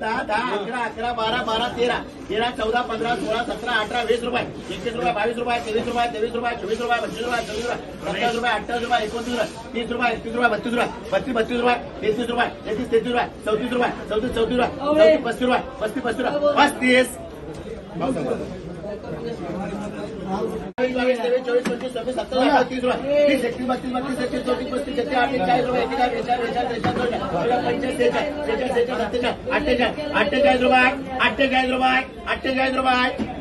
दहा दहा अकरा अकरा बारा बारा तेरा. तेरा चौदा पंधरा सोळा सतरा अठरा वीस रुपये. एकवीस रुपये बावीस रुपये तेवीस रुपये तेवीस रुपये चोवीस रुपये पंचवीस रुपये सव्वीस रुपये सत्तावीस रुपये अठ्ठावीस रुपये एकोणतीस रुपये तीस रुपये एकतीस रुपये बत्तीस रुपये बत्तीस बत्तीस रुपये तेहतीस रुपये तेहतीस तेहतीस रुपये चौतीस रुपये चौतीस चौतीस रुपये चौतीस पस्तीस रुपये पस्तीस पस्तीस रुपये. पस्तीस. चोवीस पंचवीस सव्वीस सत्तावीस अठ्ठावीस तीस एकतीस बत्तीस बत्तीस तेहतीस चौतीस पस्तीस छत्तीस अठ्ठेचाळीस रुपये एकेचाळीस बेचाळीस बेचाळीस त्रेचाळीस पंचेचाळीस सेहेचाळीस सेहेचाळीस सेहेचाळीस सत्तेचाळीस अठ्ठेचाळीस अठ्ठेचाळीस रुपये अठ्ठेचाळीस रुपये अठ्ठेचाळीस रुपये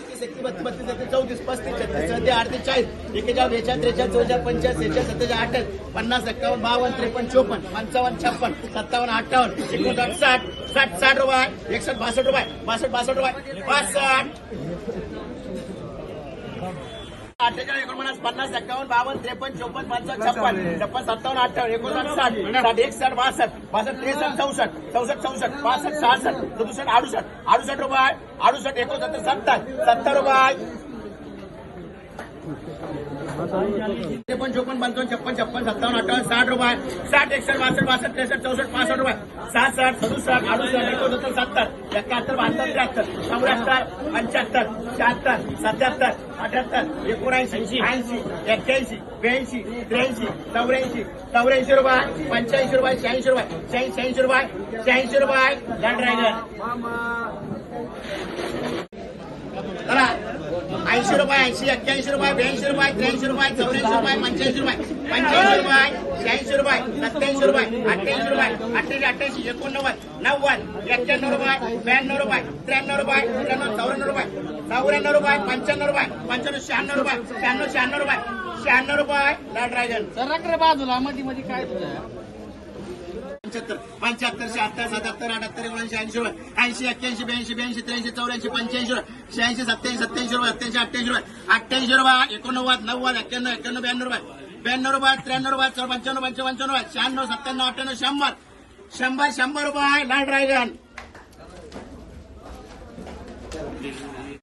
तीस एकतीस बत्तीस बत्तीस तेहतीस चौतीस पस्तीस छत्तीस सत्तीस अडतीस चाळीस एकेचाळीस बेचाळीस त्रेचाळीस चौचाळीस पंचाळीस सेहेचाळीस सत्तेचाळीस अठ्ठावीस पन्नास एक्कावन्न बावन्न त्रेपन्न चोपन्न पंचावन्न छप्पन्न सत्तावन्न अठ्ठावन्न एकोणसाठ साठ साठ साठ रुपये एकसष्ट बासष्ट रुपये बासष्ट बासष्ट रुपये पासष्ट अठ्ठेचाळीस एकोणपन्नास पन्नास एक्कावन्न बावन्न त्रेपन्न चोपन्न पंचावन्न छप्पन्न छप्पन सत्तावन्न अठ्ठावन्न एकोणसाठ साठ साठ एकसष्ट बासष्ट बासष्ट त्रेसष्ट चौसष्ट चौसष्ट चौसष्ट पासष्ट सहासष्ट सदुसष्ट अडुसष्ट अडुसष्ट रुपये अडुसष्ट एकोणसत्तर सत्तर सत्तर रुपये. त्रेपन्न चोपन्न पंचावन्न छप्पन छप्पन सत्तावन्न अठ्ठावन्न साठ रुपये. साठ एकसष्ट बासष्ट बासष्ट त्रेसष्ट चौसष्ट पासष्ट रुपये. साठ साठ सदुसष्ट अडुसष्ट एकोणसत्तर सत्तर एकाहत्तर बहात्तर त्र्याहत्तर चौऱ्याहत्तर पंच्याहत्तर शहात्तर सत्याहत्तर अठ्याहत्तर एकोणऐंशी ऐंशी एक्क्याऐंशी ब्याऐंशी त्र्याऐंशी चौऱ्याऐंशी चौऱ्याऐंशी रुपये पंच्याऐंशी रुपये शहाऐंशी रुपये शहाऐंशी शहाऐंशी रुपये शहाऐंशी रुपये. लँड रायगड ऐंशी रुपये ऐंशी एक्क्याऐंशी रुपये ब्याऐंशी रुपये त्र्याऐंशी रुपये चौऱ्याऐंशी रुपये पंच्याऐंशी रुपये पंच्याऐंशी रुपये शहाऐंशी रुपये सत्याऐंशी रुपये अठ्ठ्याऐंशी रुपये अठ्ठ्याऐंशी अठ्ठ्याऐंशी एकोणनव्वद नव्वद एक्क्याण्णव रुपये ब्याण्णव रुपये त्र्याण्णव रुपये त्र्याण्णव चौऱ्याण्णव रुपये चौऱ्याण्णव रुपये पंच्याण्णव रुपये पंच्याण्णव शहाण्णव रुपये शहाण्णव शहाण्णव रुपये शहाण्णव रुपये लॉर्ड ड्रॅगन सर बाजूला मध्ये मध्ये काय पंच्याहत्तर पंच्याहत्तरशे अठ्ठावीस सत्याहत्तर अठ्याहत्तर एकोणऐंशी ऐंशी रुपये ऐंशी एक्क्याऐंशी ब्याऐंशी ब्याऐंशी त्र्याऐंशी चौऱ्याऐंशी पंच्याऐंशी रुपये शहाऐंशी सत्याऐंशी सत्याऐंशी रुपये सत्याऐंशी अठ्ठ्याऐंशी रुपये अठ्ठ्याऐंशी रुपये एकोणनव्वद नव्वद एक्क्याण्णव एक्क्याण्णव ब्याण्णव रुपये ब्याण्णव रुपये त्र्याण्णव रुपये चौ पंच्याण्णव पंचावन्न रुपये शहाण्णव सत्त्याण्णव अठ्ठ्याण्णव शंभर. शंभर शंभर रुपये लाल ड्रॅगन.